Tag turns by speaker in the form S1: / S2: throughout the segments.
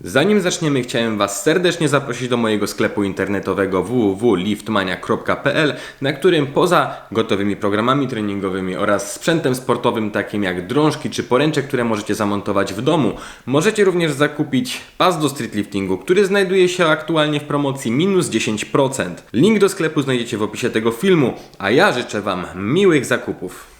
S1: Zanim zaczniemy, chciałem Was serdecznie zaprosić do mojego sklepu internetowego www.liftmania.pl, na którym poza gotowymi programami treningowymi oraz sprzętem sportowym takim jak drążki czy poręcze, które możecie zamontować w domu, możecie również zakupić pas do streetliftingu, który znajduje się aktualnie w promocji minus 10%. Link do sklepu znajdziecie w opisie tego filmu, a ja życzę Wam miłych zakupów.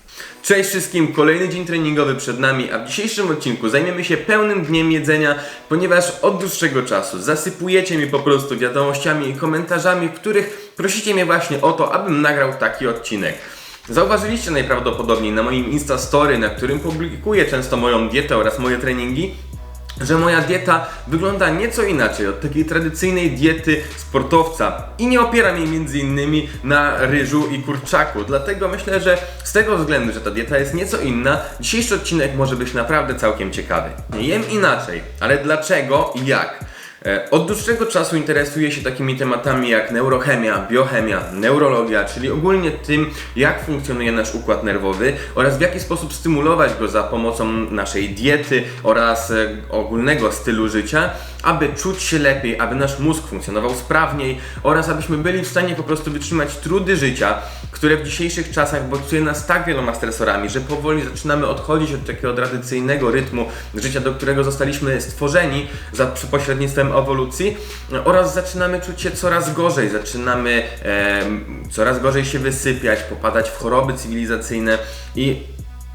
S1: Cześć wszystkim, kolejny dzień treningowy przed nami, a w dzisiejszym odcinku zajmiemy się pełnym dniem jedzenia, ponieważ od dłuższego czasu zasypujecie mi po prostu wiadomościami i komentarzami, w których prosicie mnie właśnie o to, abym nagrał taki odcinek. Zauważyliście najprawdopodobniej na moim Insta Story, na którym publikuję często moją dietę oraz moje treningi, że moja dieta wygląda nieco inaczej od takiej tradycyjnej diety sportowca i nie opieram jej między innymi na ryżu i kurczaku. Dlatego myślę, że z tego względu, że ta dieta jest nieco inna, dzisiejszy odcinek może być naprawdę całkiem ciekawy. Jem inaczej, ale dlaczego i jak? E, Od dłuższego czasu interesuję się takimi tematami jak neurochemia, biochemia, neurologia, czyli ogólnie tym, jak funkcjonuje nasz układ nerwowy oraz w jaki sposób stymulować go za pomocą naszej diety oraz e, ogólnego stylu życia, aby czuć się lepiej, aby nasz mózg funkcjonował sprawniej oraz abyśmy byli w stanie po prostu wytrzymać trudy życia, które w dzisiejszych czasach bodźcuje nas tak wieloma stresorami, że powoli zaczynamy odchodzić od takiego tradycyjnego rytmu życia, do którego zostaliśmy stworzeni za przy pośrednictwem ewolucji oraz zaczynamy czuć się coraz gorzej, zaczynamy em, coraz gorzej się wysypiać, popadać w choroby cywilizacyjne i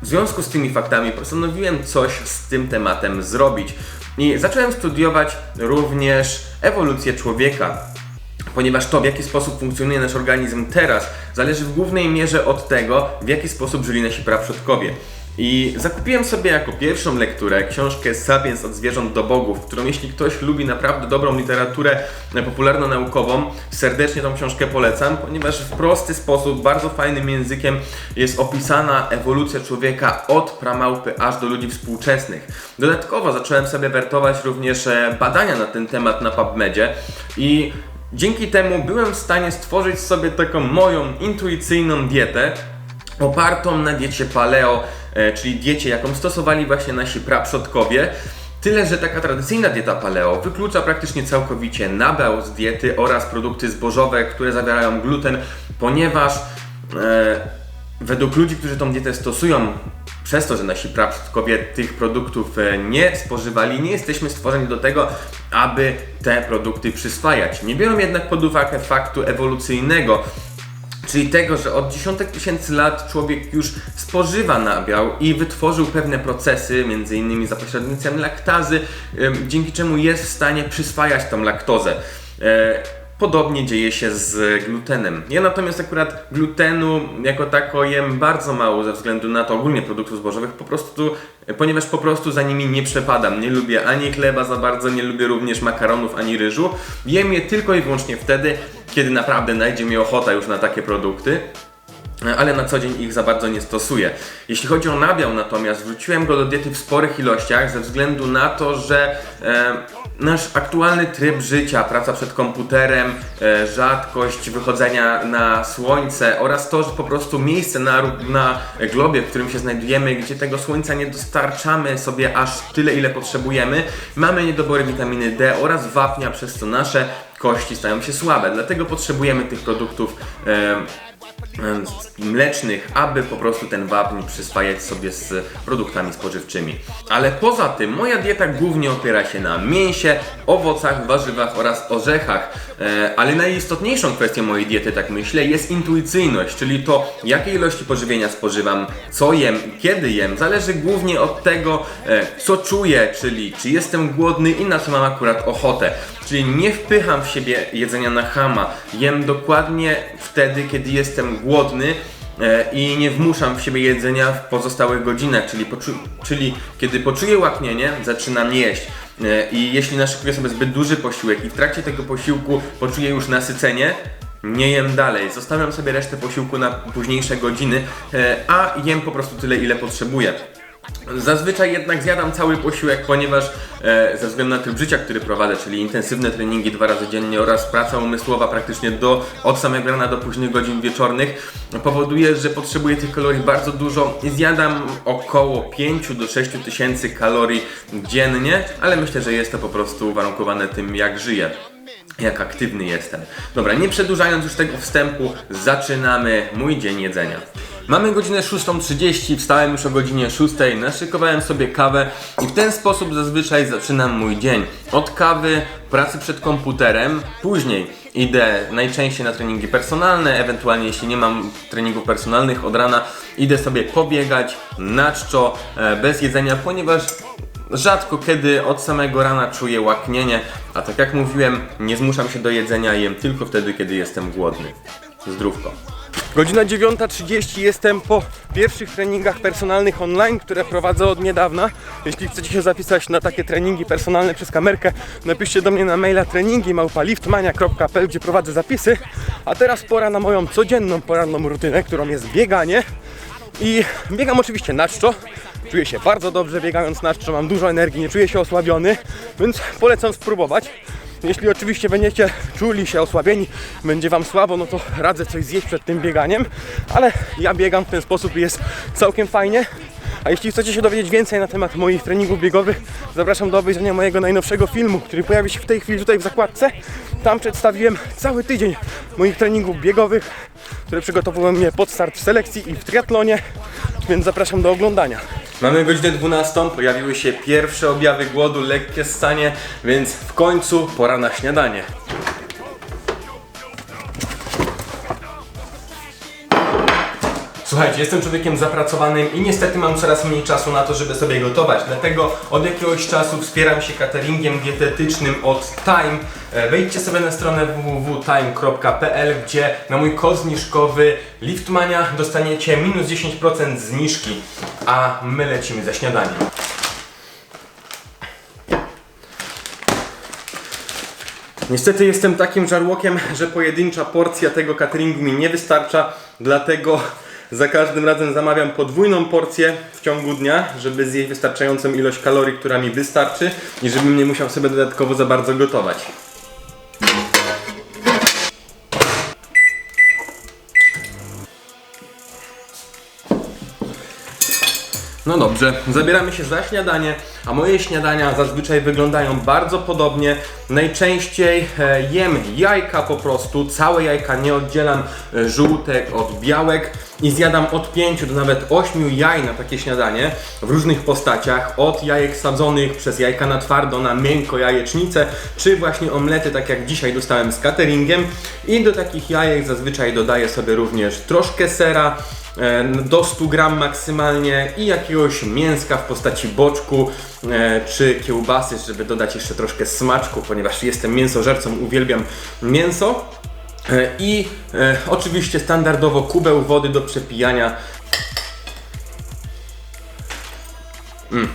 S1: w związku z tymi faktami postanowiłem coś z tym tematem zrobić. I zacząłem studiować również ewolucję człowieka, ponieważ to, w jaki sposób funkcjonuje nasz organizm teraz, zależy w głównej mierze od tego, w jaki sposób żyli nasi praprzodkowie. I zakupiłem sobie jako pierwszą lekturę książkę Sapiens od zwierząt do bogów, którą jeśli ktoś lubi naprawdę dobrą literaturę popularno-naukową, serdecznie tą książkę polecam, ponieważ w prosty sposób, bardzo fajnym językiem jest opisana ewolucja człowieka od pramałpy aż do ludzi współczesnych. Dodatkowo zacząłem sobie wertować również e, badania na ten temat na PubMedzie i Dzięki temu byłem w stanie stworzyć sobie taką moją intuicyjną dietę, opartą na diecie paleo, czyli diecie, jaką stosowali właśnie nasi praprzodkowie. Tyle, że taka tradycyjna dieta paleo wyklucza praktycznie całkowicie nabiał z diety oraz produkty zbożowe, które zawierają gluten, ponieważ e, według ludzi, którzy tą dietę stosują, przez to, że nasi praprzodkowie tych produktów e, nie spożywali, nie jesteśmy stworzeni do tego, aby te produkty przyswajać. Nie biorą jednak pod uwagę faktu ewolucyjnego, Czyli tego, że od dziesiątek tysięcy lat człowiek już spożywa nabiał i wytworzył pewne procesy, między innymi za pośrednictwem laktazy, dzięki czemu jest w stanie przyswajać tą laktozę. Podobnie dzieje się z glutenem. Ja natomiast akurat glutenu jako tako jem bardzo mało ze względu na to ogólnie produktów zbożowych, po prostu, ponieważ po prostu za nimi nie przepadam. Nie lubię ani chleba za bardzo, nie lubię również makaronów ani ryżu. Jem je tylko i wyłącznie wtedy, kiedy naprawdę najdzie mi ochota już na takie produkty ale na co dzień ich za bardzo nie stosuję. Jeśli chodzi o nabiał natomiast, wrzuciłem go do diety w sporych ilościach ze względu na to, że e, nasz aktualny tryb życia, praca przed komputerem, e, rzadkość wychodzenia na słońce oraz to, że po prostu miejsce na, na globie, w którym się znajdujemy, gdzie tego słońca nie dostarczamy sobie aż tyle, ile potrzebujemy, mamy niedobory witaminy D oraz wapnia, przez co nasze kości stają się słabe. Dlatego potrzebujemy tych produktów e, mlecznych, aby po prostu ten wapń przyswajać sobie z produktami spożywczymi. Ale poza tym moja dieta głównie opiera się na mięsie, owocach, warzywach oraz orzechach. E, Ale najistotniejszą kwestią mojej diety, tak myślę, jest intuicyjność, czyli to, jakie ilości pożywienia spożywam, co jem, kiedy jem, zależy głównie od tego, e, co czuję, czyli czy jestem głodny i na co mam akurat ochotę. Czyli nie wpycham w siebie jedzenia na chama, jem dokładnie wtedy, kiedy jestem głodny e, i nie wmuszam w siebie jedzenia w pozostałych godzinach, czyli, czyli kiedy poczuję łaknienie, zaczynam jeść. E, I jeśli naszykuję sobie zbyt duży posiłek i w trakcie tego posiłku poczuję już nasycenie, nie jem dalej. Zostawiam sobie resztę posiłku na późniejsze godziny, e, a jem po prostu tyle, ile potrzebuję. Zazwyczaj jednak zjadam cały posiłek, ponieważ e, ze względu na tryb życia, który prowadzę, czyli intensywne treningi dwa razy dziennie oraz praca umysłowa praktycznie do, od samego rana do późnych godzin wieczornych, powoduje, że potrzebuję tych kalorii bardzo dużo i zjadam około 5 do 6 tysięcy kalorii dziennie, ale myślę, że jest to po prostu uwarunkowane tym, jak żyję jak aktywny jestem. Dobra, nie przedłużając już tego wstępu, zaczynamy mój dzień jedzenia. Mamy godzinę 6.30, wstałem już o godzinie 6, naszykowałem sobie kawę i w ten sposób zazwyczaj zaczynam mój dzień. Od kawy, pracy przed komputerem, później idę najczęściej na treningi personalne, ewentualnie jeśli nie mam treningów personalnych od rana, idę sobie pobiegać na czczo, e, bez jedzenia, ponieważ Rzadko kiedy od samego rana czuję łaknienie, a tak jak mówiłem, nie zmuszam się do jedzenia, jem tylko wtedy, kiedy jestem głodny. Zdrówko. Godzina 9.30 jestem po pierwszych treningach personalnych online, które prowadzę od niedawna. Jeśli chcecie się zapisać na takie treningi personalne przez kamerkę, napiszcie do mnie na maila treningi małpaliftmania.pl, gdzie prowadzę zapisy. A teraz pora na moją codzienną poranną rutynę, którą jest bieganie. I biegam oczywiście na czczo. Czuję się bardzo dobrze biegając na czczo, mam dużo energii, nie czuję się osłabiony, więc polecam spróbować. Jeśli oczywiście będziecie czuli się osłabieni, będzie Wam słabo, no to radzę coś zjeść przed tym bieganiem, ale ja biegam w ten sposób i jest całkiem fajnie. A jeśli chcecie się dowiedzieć więcej na temat moich treningów biegowych, zapraszam do obejrzenia mojego najnowszego filmu, który pojawi się w tej chwili tutaj w zakładce. Tam przedstawiłem cały tydzień moich treningów biegowych, które przygotowują mnie pod start w selekcji i w triatlonie, więc zapraszam do oglądania. Mamy godzinę 12, pojawiły się pierwsze objawy głodu, lekkie stanie, więc w końcu pora na śniadanie. Słuchajcie, jestem człowiekiem zapracowanym i niestety mam coraz mniej czasu na to, żeby sobie gotować. Dlatego od jakiegoś czasu wspieram się cateringiem dietetycznym od Time. E, Wejdźcie sobie na stronę www.time.pl, gdzie na mój kod zniżkowy Liftmania dostaniecie minus 10% zniżki, a my lecimy ze śniadaniem. Niestety jestem takim żarłokiem, że pojedyncza porcja tego cateringu mi nie wystarcza, dlatego za każdym razem zamawiam podwójną porcję w ciągu dnia, żeby zjeść wystarczającą ilość kalorii, która mi wystarczy i żebym nie musiał sobie dodatkowo za bardzo gotować. No dobrze, zabieramy się za śniadanie, a moje śniadania zazwyczaj wyglądają bardzo podobnie. Najczęściej e, jem jajka po prostu, całe jajka, nie oddzielam e, żółtek od białek i zjadam od 5 do nawet 8 jaj na takie śniadanie w różnych postaciach, od jajek sadzonych przez jajka na twardo, na miękko jajecznicę, czy właśnie omlety, tak jak dzisiaj dostałem z cateringiem i do takich jajek zazwyczaj dodaję sobie również troszkę sera, e, do 100 gram maksymalnie i jakiegoś mięska w postaci boczku e, czy kiełbasy, żeby dodać jeszcze troszkę smaczku, ponieważ jestem mięsożercą, uwielbiam mięso. E, I e, oczywiście standardowo kubeł wody do przepijania. Mm,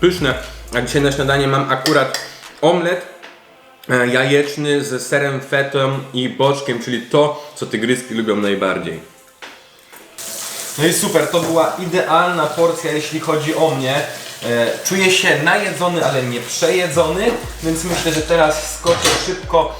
S1: pyszne. A dzisiaj na śniadanie mam akurat omlet e, jajeczny z serem fetą i boczkiem, czyli to, co tygryski lubią najbardziej. No i super, to była idealna porcja, jeśli chodzi o mnie. E, czuję się najedzony, ale nie przejedzony, więc myślę, że teraz skoczę szybko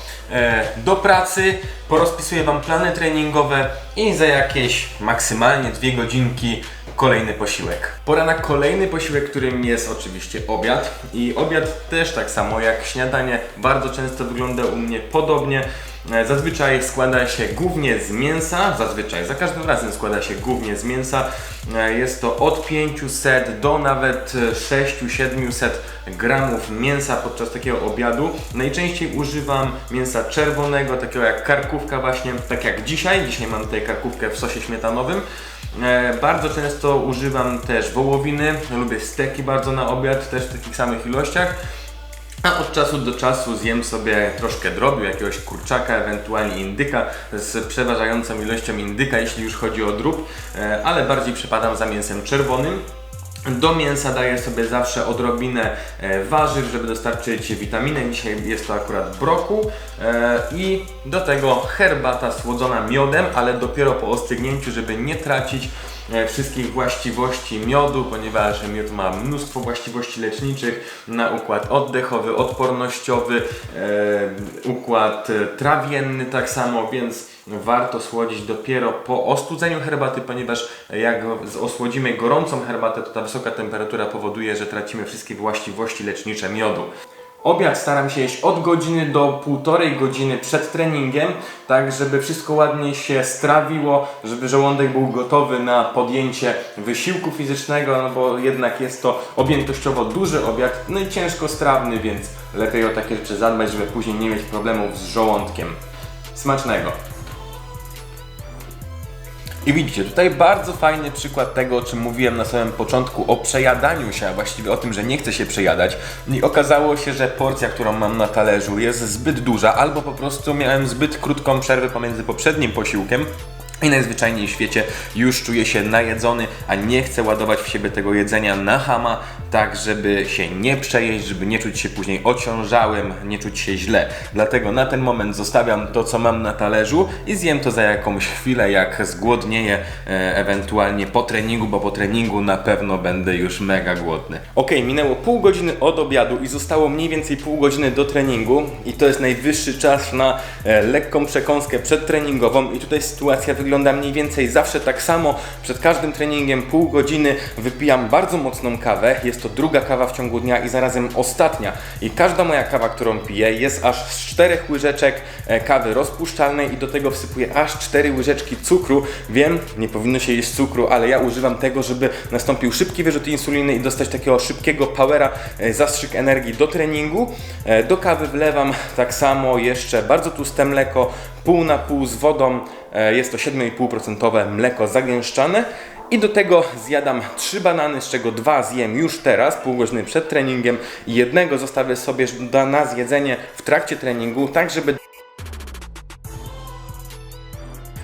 S1: do pracy, porozpisuję Wam plany treningowe i za jakieś maksymalnie dwie godzinki kolejny posiłek. Pora na kolejny posiłek, którym jest oczywiście obiad. I obiad też tak samo jak śniadanie bardzo często wygląda u mnie podobnie. E, Zazwyczaj składa się głównie z mięsa, zazwyczaj za każdym razem składa się głównie z mięsa. E, Jest to od 500 do nawet 600-700 gramów mięsa podczas takiego obiadu. Najczęściej używam mięsa czerwonego, takiego jak karkówka właśnie, tak jak dzisiaj. Dzisiaj mam tutaj karkówkę w sosie śmietanowym. E, Bardzo często używam też wołowiny, lubię steki bardzo na obiad, też w takich samych ilościach. A od czasu do czasu zjem sobie troszkę drobiu, jakiegoś kurczaka, ewentualnie indyka z przeważającą ilością indyka, jeśli już chodzi o drób, e, ale bardziej przepadam za mięsem czerwonym. Do mięsa daję sobie zawsze odrobinę e, warzyw, żeby dostarczyć witaminę. Dzisiaj jest to akurat brokuł e, i do tego herbata słodzona miodem, ale dopiero po ostygnięciu, żeby nie tracić e, wszystkich właściwości miodu, ponieważ miód ma mnóstwo właściwości leczniczych na układ oddechowy, odpornościowy, układ trawienny tak samo, więc warto słodzić dopiero po ostudzeniu herbaty, ponieważ jak osłodzimy gorącą herbatę, to ta wysoka temperatura powoduje, że tracimy wszystkie właściwości lecznicze miodu. Obiad staram się jeść od godziny do półtorej godziny przed treningiem, tak żeby wszystko ładnie się strawiło, żeby żołądek był gotowy na podjęcie wysiłku fizycznego, no bo jednak jest to objętościowo duży obiad, no i ciężko strawny, więc lepiej o takie rzeczy zadbać, żeby później nie mieć problemów z żołądkiem. Smacznego! I widzicie, tutaj bardzo fajny przykład tego, o czym mówiłem na samym początku, o przejadaniu się, a właściwie o tym, że nie chce się przejadać. I okazało się, że porcja, którą mam na talerzu jest zbyt duża, albo po prostu miałem zbyt krótką przerwę pomiędzy poprzednim posiłkiem. I najzwyczajniej w świecie już czuję się najedzony, a nie chcę ładować w siebie tego jedzenia na hama, tak żeby się nie przejeść, żeby nie czuć się później ociążałym, nie czuć się źle. Dlatego na ten moment zostawiam to, co mam na talerzu i zjem to za jakąś chwilę, jak zgłodnieję, e, ewentualnie po treningu, bo po treningu na pewno będę już mega głodny. Ok, minęło pół godziny od obiadu i zostało mniej więcej pół godziny do treningu i to jest najwyższy czas na e, lekką przekąskę przedtreningową i tutaj sytuacja wygląda mniej więcej zawsze tak samo. Przed każdym treningiem pół godziny wypijam bardzo mocną kawę. Jest to druga kawa w ciągu dnia i zarazem ostatnia. I każda moja kawa, którą piję jest aż z czterech łyżeczek e, kawy rozpuszczalnej i do tego wsypuję aż cztery łyżeczki cukru. Wiem, nie powinno się jeść cukru, ale ja używam tego, żeby nastąpił szybki wyrzut insuliny i dostać takiego szybkiego powera, e, zastrzyk energii do treningu. E, Do kawy wlewam tak samo jeszcze bardzo tłuste mleko, pół na pół z wodą. Jest to 7,5% mleko zagęszczane. I do tego zjadam trzy banany, z czego dwa zjem już teraz, pół godziny przed treningiem. Jednego zostawię sobie na zjedzenie w trakcie treningu, tak żeby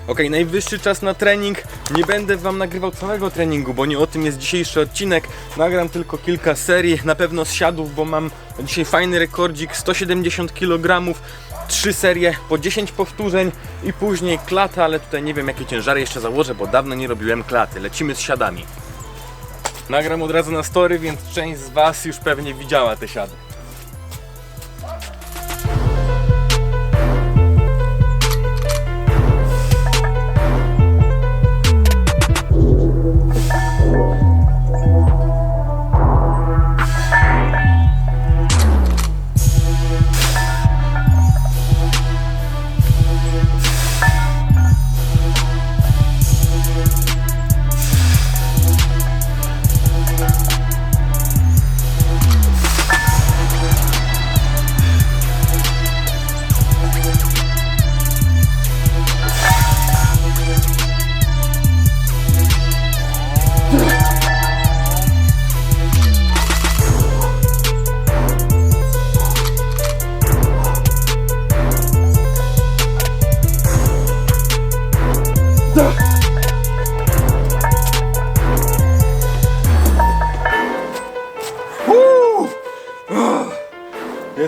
S1: Ok, najwyższy czas na trening. Nie będę Wam nagrywał całego treningu, bo nie o tym jest dzisiejszy odcinek. Nagram tylko kilka serii, na pewno z siadów, bo mam dzisiaj fajny rekordzik 170 kg. Trzy serie po 10 powtórzeń i później klata, ale tutaj nie wiem jakie ciężary jeszcze założę, bo dawno nie robiłem klaty. Lecimy z siadami. Nagram od razu na story, więc część z Was już pewnie widziała te siady.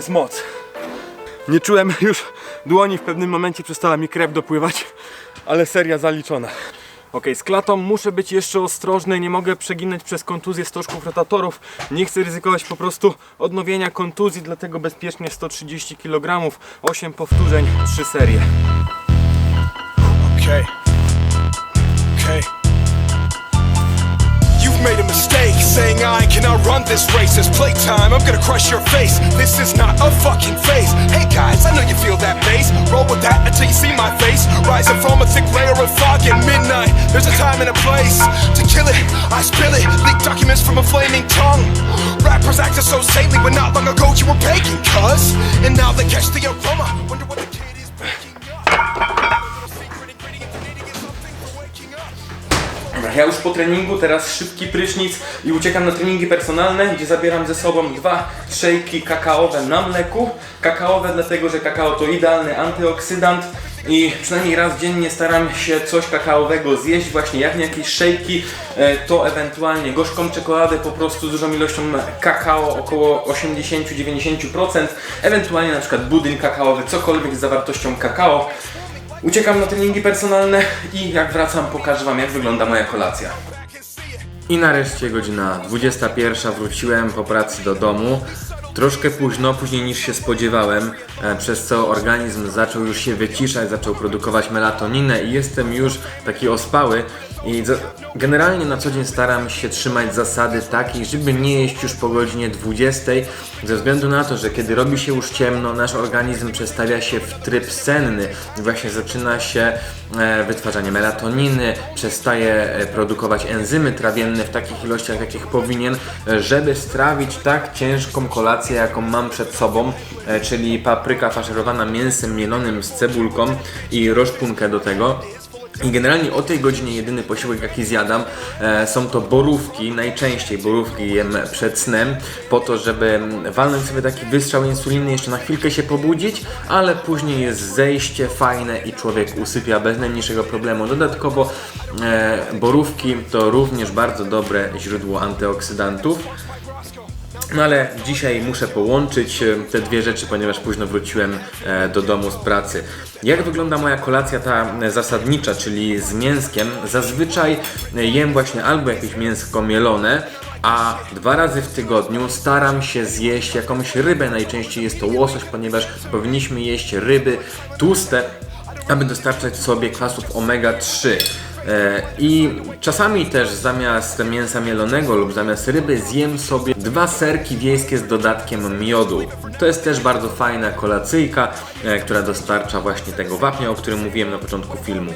S1: Jest moc. Nie czułem już dłoni, w pewnym momencie przestała mi krew dopływać, ale seria zaliczona. Ok, z klatą muszę być jeszcze ostrożny, nie mogę przeginać przez kontuzję stożków rotatorów. Nie chcę ryzykować po prostu odnowienia kontuzji, dlatego bezpiecznie 130 kg, 8 powtórzeń, 3 serie.
S2: Okay. Okay. You've made a mistake saying I cannot run this race. It's playtime, I'm gonna crush your face. This is not a fucking phase. Hey guys, I know you feel that bass. Roll with that until you see my face. Rising from a thick layer of fog at midnight. There's a time and a place to kill it. I spill it. Leak documents from a flaming tongue. Rappers acting so saintly, but not long ago you were pagan, cuz. And now they catch the aroma. Wonder what the
S1: Ja już po treningu, teraz szybki prysznic i uciekam na treningi personalne, gdzie zabieram ze sobą dwa szejki kakaowe na mleku. Kakaowe dlatego, że kakao to idealny antyoksydant i przynajmniej raz dziennie staram się coś kakaowego zjeść, właśnie jak nie jakieś szejki, e, to ewentualnie gorzką czekoladę po prostu z dużą ilością kakao, około 80-90%, ewentualnie na przykład budyń kakaowy, cokolwiek z zawartością kakao. Uciekam na treningi personalne i jak wracam pokażę Wam jak wygląda moja kolacja. I nareszcie godzina 21. Wróciłem po pracy do domu. Troszkę późno, później niż się spodziewałem, e, przez co organizm zaczął już się wyciszać, zaczął produkować melatoninę i jestem już taki ospały. I generalnie na co dzień staram się trzymać zasady takiej, żeby nie jeść już po godzinie 20, ze względu na to, że kiedy robi się już ciemno, nasz organizm przestawia się w tryb senny właśnie zaczyna się e, wytwarzanie melatoniny, przestaje e, produkować enzymy trawienne w takich ilościach, jakich powinien, e, żeby strawić tak ciężką kolację, jaką mam przed sobą, czyli papryka faszerowana mięsem mielonym z cebulką i roszpunkę do tego. I generalnie o tej godzinie jedyny posiłek jaki zjadam e, są to borówki, najczęściej borówki jem przed snem po to, żeby walnąć sobie taki wystrzał insuliny, jeszcze na chwilkę się pobudzić, ale później jest zejście fajne i człowiek usypia bez najmniejszego problemu. Dodatkowo e, borówki to również bardzo dobre źródło antyoksydantów. No ale dzisiaj muszę połączyć e, te dwie rzeczy, ponieważ późno wróciłem e, do domu z pracy. Jak wygląda moja kolacja ta e, zasadnicza, czyli z mięskiem? Zazwyczaj jem właśnie albo jakieś mięsko mielone, a dwa razy w tygodniu staram się zjeść jakąś rybę. Najczęściej jest to łosoś, ponieważ powinniśmy jeść ryby tłuste, aby dostarczać sobie kwasów omega-3. E, I czasami też zamiast mięsa mielonego lub zamiast ryby zjem sobie dwa serki wiejskie z dodatkiem miodu. To jest też bardzo fajna kolacyjka, e, która dostarcza właśnie tego wapnia, o którym mówiłem na początku filmu.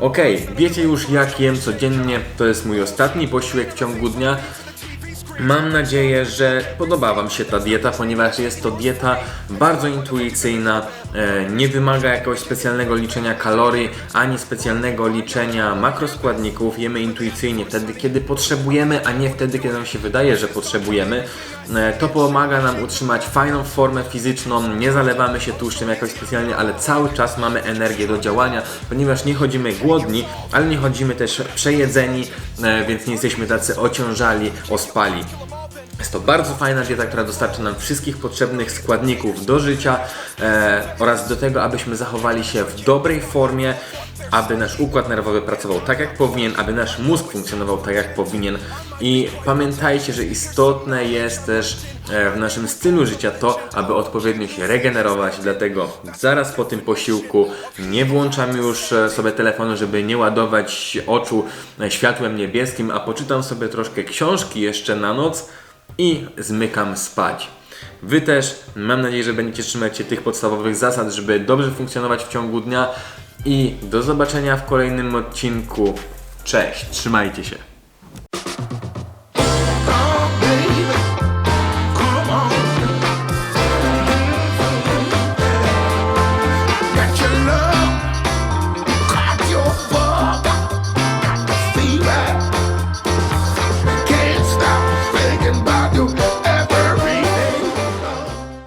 S1: Okej, wiecie już jak jem codziennie, to jest mój ostatni posiłek w ciągu dnia. Mam nadzieję, że podoba Wam się ta dieta, ponieważ jest to dieta bardzo intuicyjna, e, nie wymaga jakiegoś specjalnego liczenia kalorii, ani specjalnego liczenia makroskładników. Jemy intuicyjnie wtedy, kiedy potrzebujemy, a nie wtedy, kiedy nam się wydaje, że potrzebujemy. E, To pomaga nam utrzymać fajną formę fizyczną, nie zalewamy się tłuszczem jakoś specjalnie, ale cały czas mamy energię do działania, ponieważ nie chodzimy głodni, ale nie chodzimy też przejedzeni, e, więc nie jesteśmy tacy ociążali, ospali. Jest to bardzo fajna dieta, która dostarcza nam wszystkich potrzebnych składników do życia e, oraz do tego, abyśmy zachowali się w dobrej formie, aby nasz układ nerwowy pracował tak jak powinien, aby nasz mózg funkcjonował tak jak powinien. I pamiętajcie, że istotne jest też e, w naszym stylu życia to, aby odpowiednio się regenerować, dlatego zaraz po tym posiłku nie włączam już e, sobie telefonu, żeby nie ładować oczu e, światłem niebieskim, a poczytam sobie troszkę książki jeszcze na noc i zmykam spać. Wy też, mam nadzieję, że będziecie trzymać się tych podstawowych zasad, żeby dobrze funkcjonować w ciągu dnia i do zobaczenia w kolejnym odcinku. Cześć, trzymajcie się.